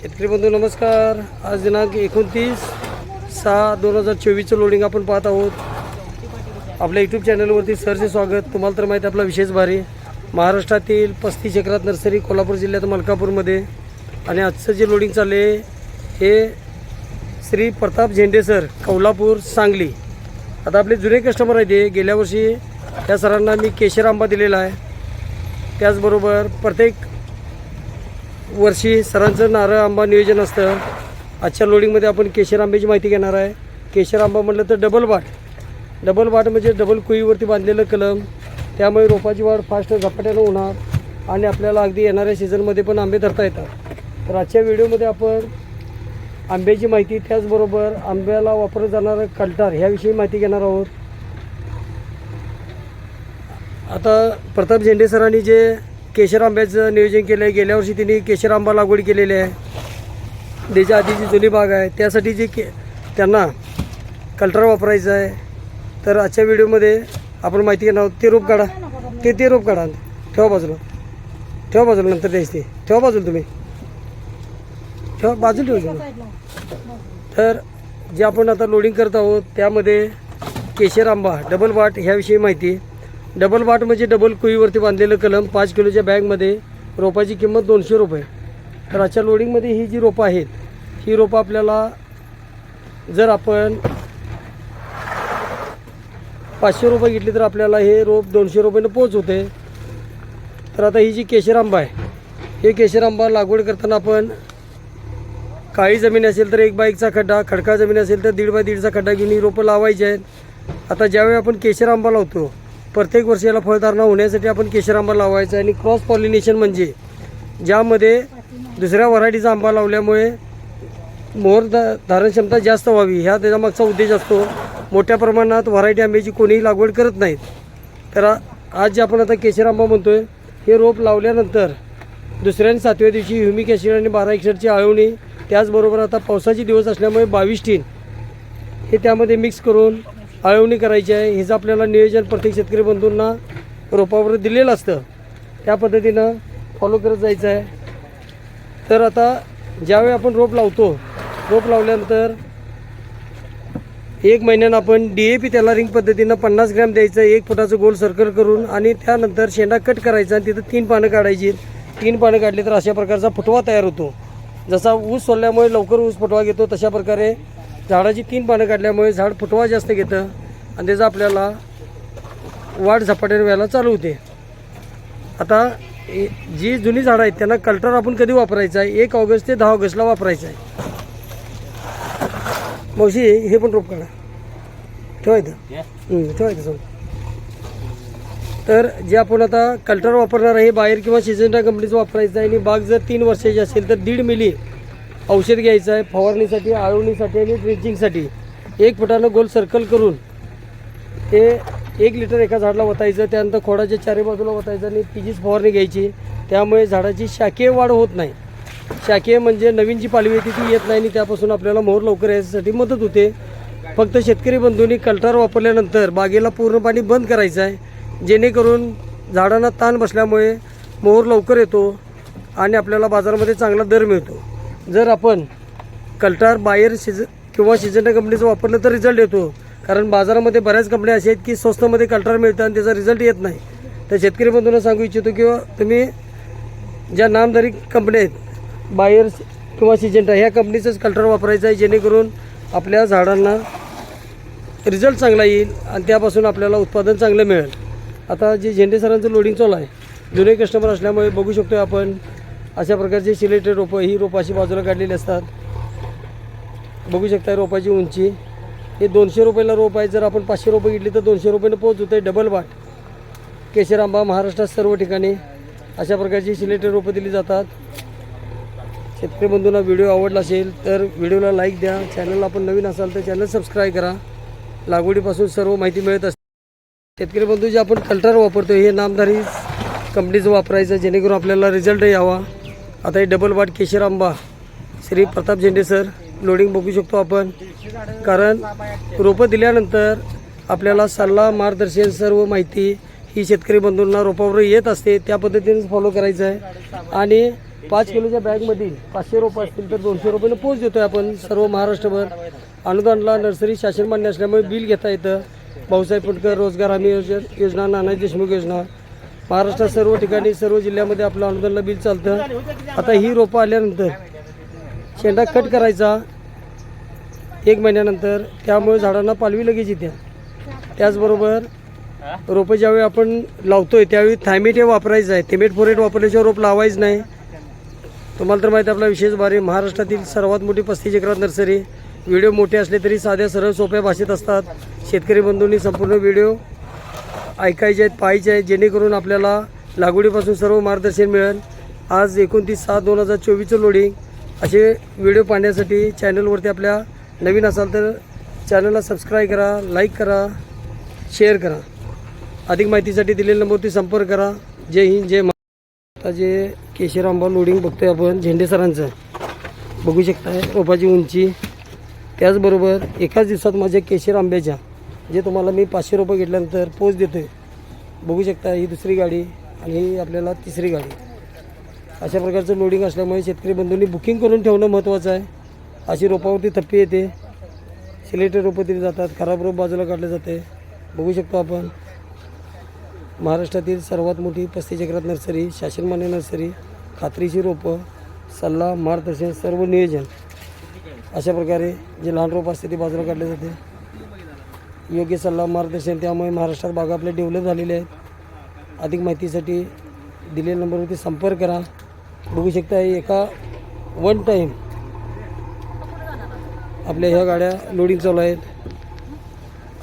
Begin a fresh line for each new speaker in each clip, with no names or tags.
शेतकरी बंधू नमस्कार. आज दिनांक एकोणतीस सहा दोन हजार चोवीसचं लोडिंग आपण पाहत आहोत. आपल्या यूट्यूब चॅनलवरती सरचे स्वागत. तुम्हाला तर माहिती आपला विशेष भारी. महाराष्ट्रातील पस्तीस एकरात नर्सरी कोल्हापूर जिल्ह्यात मलकापूरमध्ये. आणि आजचं जे लोडिंग चालले हे श्री प्रताप झेंडे सर कोल्हापूर सांगली. आता आपले जुने कस्टमर आहेत हे. गेल्या वर्षी त्या सरांना मी केशर आंबा दिलेला आहे. त्याचबरोबर प्रत्येक वर्षी सरांचं नारळ आंबा नियोजन असतं. आजच्या लोडिंगमध्ये आपण केशर आंब्याची माहिती घेणार आहे. केशर आंबा म्हटलं तर डबल बाट डबल बाट म्हणजे डबल कुईवरती बांधलेलं कलम. त्यामुळे रोपाची वाढ फास्ट झपाट्यानं होणार आणि आपल्याला अगदी येणाऱ्या सीझनमध्ये पण आंबे धरता येतात. तर आजच्या व्हिडिओमध्ये आपण आंब्याची माहिती त्याचबरोबर आंब्याला वापरलं जाणारं कल्टार ह्याविषयी माहिती घेणार आहोत. आता प्रताप झेंडे सरांनी जे केशर आंब्याचं नियोजन केलं आहे गेल्या वर्षी तिने केशर आंबा लागवड केलेली आहे. त्याच्या आधीची जुनी बाग आहे त्यासाठी जे के त्यांना कल्टर वापरायचं आहे. तर आजच्या व्हिडिओमध्ये आपण माहिती घेणार आहोत ते रोप काढा. ते ते रोप काढा. ठेवा बाजूला. ठेवा बाजूला नंतर द्यायचं ते. ठेवा बाजूला तुम्ही. ठेवा बाजूला ठेवा तर जे आपण आता लोडिंग करत आहोत त्यामध्ये केशर आंबा डबल वाट ह्याविषयी माहिती. डबल बाट म्हणजे डबल कुईवरती बांधलेलं कलम पाच किलोच्या बॅगमध्ये रोपाची किंमत दोनशे रुपये. तर अशा लोडिंगमध्ये ही जी रोपं आहेत ही रोपं आपल्याला जर आपण पाचशे रुपये घेतली तर आपल्याला हे रोप दोनशे रुपयानं पोच होते. तर आता ही जी केशर आंबा आहे हे केशर आंबा लागवड करताना आपण काळी जमीन असेल तर एक बाईकचा खड्डा खडका जमीन असेल तर दीड बाय दीडचा खड्डा घेऊन ही रोपं लावायची आहेत. आता ज्यावेळी आपण केशर आंबा लावतो प्रत्येक वर्षी याला फळधारणा होण्यासाठी आपण केशर आंबा लावायचा आणि क्रॉस पॉलिनेशन म्हणजे ज्यामध्ये दुसऱ्या व्हरायटीचा आंबा लावल्यामुळे मोहर धा धारण क्षमता जास्त व्हावी. ह्या त्याच्यामागचा उद्देश असतो. मोठ्या प्रमाणात व्हरायटी आंब्याची कोणीही लागवड करत नाहीत. तर आज जे आपण आता केशर आंबा म्हणतो आहे हे रोप लावल्यानंतर दुसऱ्या आणि सातव्या दिवशी ह्युमिक ॲसिड आणि बारा एकसरची आळवणी त्याचबरोबर आता पावसाचे दिवस असल्यामुळे बावीस टीन हे त्यामध्ये मिक्स करून आळवणी करायची आहे. हेचं आपल्याला नियोजन प्रत्येक शेतकरी बंधूंना रोपावर दिलेलं असतं. त्या पद्धतीनं फॉलो करत जायचं आहे. तर आता ज्यावेळी आपण रोप लावतो रोप लावल्यानंतर एक महिन्यानं आपण डी ए पी त्याला रिंग पद्धतीनं पन्नास ग्रॅम द्यायचं एक फुटाचं गोल सर्कल करून आणि त्यानंतर शेंडा कट करायचा आणि तिथं तीन पानं काढायची. तीन पानं काढली तर अशा प्रकारचा फुटवा तयार होतो. जसा ऊस सोडल्यामुळे लवकर ऊस फुटवा घेतो तशा प्रकारे झाडाची तीन पानं काढल्यामुळे झाड फुटवा जास्त घेतं आणि त्याचा आपल्याला वाढ झपाट्याने व्हायला चालू होते. आता जी जुनी झाडं आहेत त्यांना कल्टर आपण कधी वापरायचं आहे? एक ऑगस्ट ते दहा ऑगस्टला वापरायचं आहे. मावशी हे पण रोप काढा. ठेवायचं? ठेवायचं समोर तर जे आपण आता कल्टर वापरणार आहे बाहेर किंवा सिजंटा कंपनीचं वापरायचं आहे आणि बाग जर तीन वर्षाची असेल तर दीड मिली औषध घ्यायचं आहे फवारणीसाठी आळवणीसाठी आणि ड्रेंचिंगसाठी एक फुटानं गोल सर्कल करून ते एक लिटर एका झाडाला वतायचं त्यानंतर खोडाच्या चारी बाजूला वतायचं आणि तिचीच फवारणी घ्यायची. त्यामुळे झाडाची शाकीय वाढ होत नाही. शाकीय म्हणजे नवीन जी पालवी येते ती येत नाही आणि त्यापासून आपल्याला मोहर लवकर यायसाठी मदत होते. फक्त शेतकरी बंधूंनी कल्टार वापरल्यानंतर बागेला पूर्ण पाणी बंद करायचं आहे. जेणेकरून झाडांना ताण बसल्यामुळे मोहर लवकर येतो आणि आपल्याला बाजारामध्ये चांगला दर मिळतो. जर आपण कल्टार बाहेर शिज किंवा सिजंटा कंपनीचं वापरलं तर रिझल्ट येतो. कारण बाजारामध्ये बऱ्याच कंपन्या अशा आहेत की स्वस्तमध्ये कल्टार मिळतं आणि त्याचा रिझल्ट येत नाही. तर शेतकरी बंधूंना सांगू इच्छितो किंवा तुम्ही ज्या नामधारी कंपन्या आहेत बायर किंवा सिजंटा ह्या कंपनीचंच कल्टर वापरायचं आहे जेणेकरून आपल्या झाडांना रिझल्ट चांगला येईल आणि त्यापासून आपल्याला उत्पादन चांगलं मिळेल. आता जे झेंडे सरांचं लोडिंग चालू आहे जुने कस्टमर असल्यामुळे बघू शकतो आपण अशा प्रकारचे सिलेक्टेड रोपं ही रोपं अशी बाजूला काढलेली असतात. बघू शकता रोपाची उंची. हे दोनशे रुपयाला रोप आहे. जर आपण पाचशे रुपये घेतली तर दोनशे रुपयाने पोहोच. होते डबल वाट. केशर आंबा महाराष्ट्रात सर्व ठिकाणी अशा प्रकारची सिलेक्टेड रोपं दिली जातात. शेतकरी बंधूंना व्हिडिओ आवडला असेल तर व्हिडिओला लाईक द्या. चॅनलला आपण नवीन असाल तर चॅनल सबस्क्राईब करा. लागवडीपासून सर्व माहिती मिळत असते शेतकरी बंधू जे आपण कल्टर वापरतो हे नामधारी कंपनीचं वापरायचं जेणेकरून आपल्याला रिझल्ट यावा. आता हे डबल वाट केशर आंबा. श्री प्रताप झेंडे सर लोडिंग बघू शकतो आपण. कारण रोपं दिल्यानंतर आपल्याला सल्ला मार्गदर्शन सर्व माहिती ही शेतकरी बंधूंना रोपावर येत असते. त्या पद्धतीनेच फॉलो करायचं आहे. आणि पाच किलोच्या बॅगमधील पाचशे रोपं असतील तर दोनशे रुपयानं पोच देतो आहे आपण सर्व महाराष्ट्रभर. अनुदानला नर्सरी शासन मान्य असल्यामुळे बिल घेता येतं. भाऊसाहेब फुटकर रोजगार हमी योजना योजना नाना देशमुख योजना. महाराष्ट्रात सर्व ठिकाणी सर्व जिल्ह्यामध्ये आपलं अनुदानला बिल चालतं. आता ही रोपं आल्यानंतर शेंडा कट करायचा एक महिन्यानंतर त्यामुळे झाडांना पालवी लगेच येते. त्याचबरोबर रोपं ज्यावेळी आपण लावतोय त्यावेळी थायमेट हे वापरायचं आहे. थेमेट फोरेट वापरल्याशिवाय रोप लावायचं नाही. तुम्हाला तर माहिती आहे आपला विशेष भारी महाराष्ट्रातील सर्वात मोठी पस्तीस एकरात नर्सरी. व्हिडिओ मोठे असले तरी साध्या सरळ सोप्या भाषेत असतात. शेतकरी बंधूंनी संपूर्ण व्हिडिओ ऐकायचे आहेत पाहायचे आहेत जेणेकरून आपल्याला लागवडीपासून सर्व मार्गदर्शन मिळेल. आज एकोणतीस सात दोन हजार चोवीसचं लोडिंग असे व्हिडिओ पाहण्यासाठी चॅनलवरती आपल्या नवीन असाल तर चॅनलला सबस्क्राईब करा लाईक करा शेअर करा. अधिक माहितीसाठी दिलेल्या नंबरवरती संपर्क करा. जय हिंद जय महा आता जे केशर आंबा लोडिंग बघतोय आपण झेंडे सरांचं. बघू शकताय रोपाची उंची. त्याचबरोबर एकाच दिवसात माझ्या केशर आंब्याच्या. जे तुम्हाला मी पाचशे रुपये घेतल्यानंतर पोच देतोय बघू शकता ही दुसरी गाडी आणि ही आपल्याला तिसरी गाडी. अशा प्रकारचं लोडिंग असल्यामुळे शेतकरी बंधूंनी बुकिंग करून ठेवणं महत्त्वाचं आहे. अशी रोपावरती थप्पी येते. सिलेक्टेड रोपं दिली जातात खराब रोप बाजूला काढले जाते बघू शकतो आपण. महाराष्ट्रातील सर्वात मोठी पस्तीस नर्सरी शासनमान्य नर्सरी खात्रीची रोपं सल्ला मार्गदर्शन सर्व नियोजन. अशा प्रकारे जे लहान रोप असते ते बाजूला काढले जाते. योग्य सल्ला मार्गदर्शन त्यामुळे महाराष्ट्रात बागा आपल्या डेव्हलप झालेले आहेत. अधिक माहितीसाठी दिलेल्या नंबरवरती संपर्क करा. बघू शकता एका वन टाईम आपल्या ह्या गाड्या लोडिंग चालू आहेत.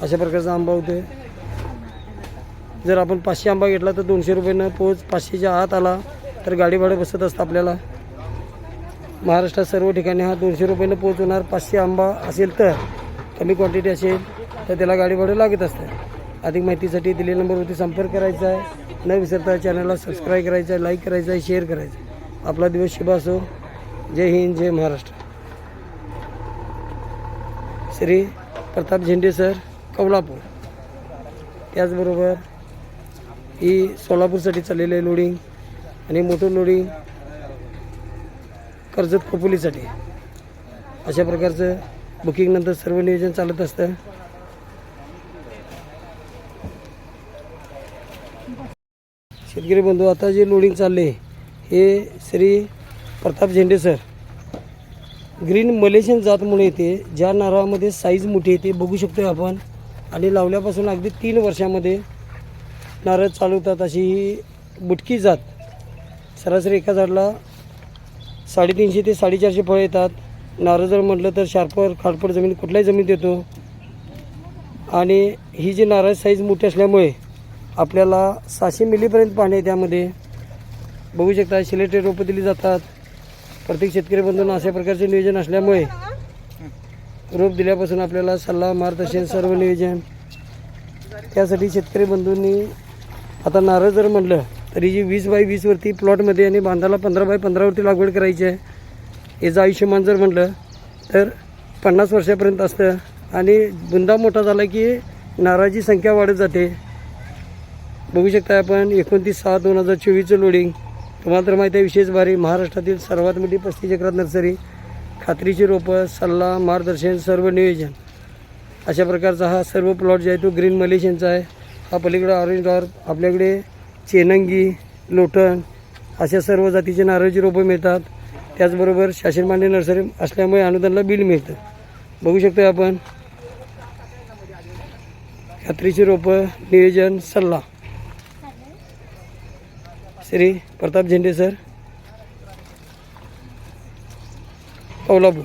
अशा प्रकारचा आंबा होतो जर आपण पाचशे आंबा घेतला तर दोनशे रुपयानं पोच पाचशेच्या आत आला तर गाडी भाडं बसत असतं आपल्याला. महाराष्ट्रात सर्व ठिकाणी हा दोनशे रुपयानं पोच होणार. पाचशे आंबा असेल तर कमी क्वांटिटी असेल. तर त्याला गाडी भाडं लागत असतं. अधिक माहितीसाठी दिलेल्या नंबरवरती संपर्क करायचा आहे. न विसरता चॅनलला सबस्क्राईब करायचं आहे लाईक करायचं आहे शेअर करायचं आहे. आपला दिवस शुभ असो. जय हिंद जय महाराष्ट्र. श्री प्रताप झेंडे सर कौलापूर त्याचबरोबर ही सोलापूरसाठी चाललेलं आहे लोडिंग आणि मोठं लोडिंग कर्जत खोपोलीसाठी. अशा प्रकारचं बुकिंगनंतर सर्व नियोजन चालत असतं. शेतकरी बंधू आता जे लोडिंग चालले हे श्री प्रताप झेंडे सर ग्रीन मलेशियन जात म्हणून येते ज्या नारळामध्ये साईज मोठी येते बघू शकतो आपण. आणि लावल्यापासून अगदी तीन वर्षामध्ये नारळ चालवतात अशी ही बुटकी जात. सरासरी एका झाडला साडेतीनशे ते साडेचारशे फळं येतात. नारळ जर म्हटलं तर शार्पर खाडपड जमीन कुठल्याही जमीन देतो. आणि ही जी नारळ साईज मोठी असल्यामुळे आपल्याला सहाशे मिलीपर्यंत पाणी आहे त्यामध्ये. बघू शकता सिलेटेड रोपं दिली जातात. प्रत्येक शेतकरी बंधूंना अशा प्रकारचे नियोजन असल्यामुळे रोप दिल्यापासून आपल्याला सल्ला मार्गदर्शन सर्व नियोजन. त्यासाठी शेतकरी बंधूंनी आता नारळ जर म्हणलं तरी जी वीस बाय वीसवरती प्लॉटमध्ये आणि बांधाला पंधरा बाय पंधरावरती लागवड करायची आहे याचं आयुष्यमान जर म्हटलं तर पन्नास वर्षापर्यंत असतं. आणि बुंदा मोठा झाला की नारळाची संख्या वाढत जाते. बघू शकता आपण एकोणतीस सहा दोन हजार चोवीसचं लोडिंग तुम्हाला तर माहिती आहे विशेष भारी महाराष्ट्रातील सर्वात मोठी पस्तीस चक्रात नर्सरी खात्रीची रोपं सल्ला मार्गदर्शन सर्व नियोजन. अशा प्रकारचा हा सर्व प्लॉट जो आहे तो ग्रीन मलेशियनचा आहे. हा पलीकडं ऑरेंज डॉर आपल्याकडे चेनंगी लोटण अशा सर्व जातीचे नारळची रोपं मिळतात. त्याचबरोबर शासनमान्य नर्सरी असल्यामुळे अनुदानला बिल मिळतं. बघू शकतो आपण. खात्रीची रोपं नियोजन सल्ला. श्री प्रताप झेंडे सर. कोल्हापूर.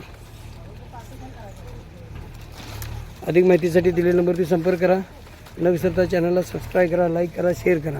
अधिक माहितीसाठी दिलेल्या नंबरवरती संपर्क करा. न विसरता चॅनलला सबस्क्राईब करा लाईक करा शेअर करा.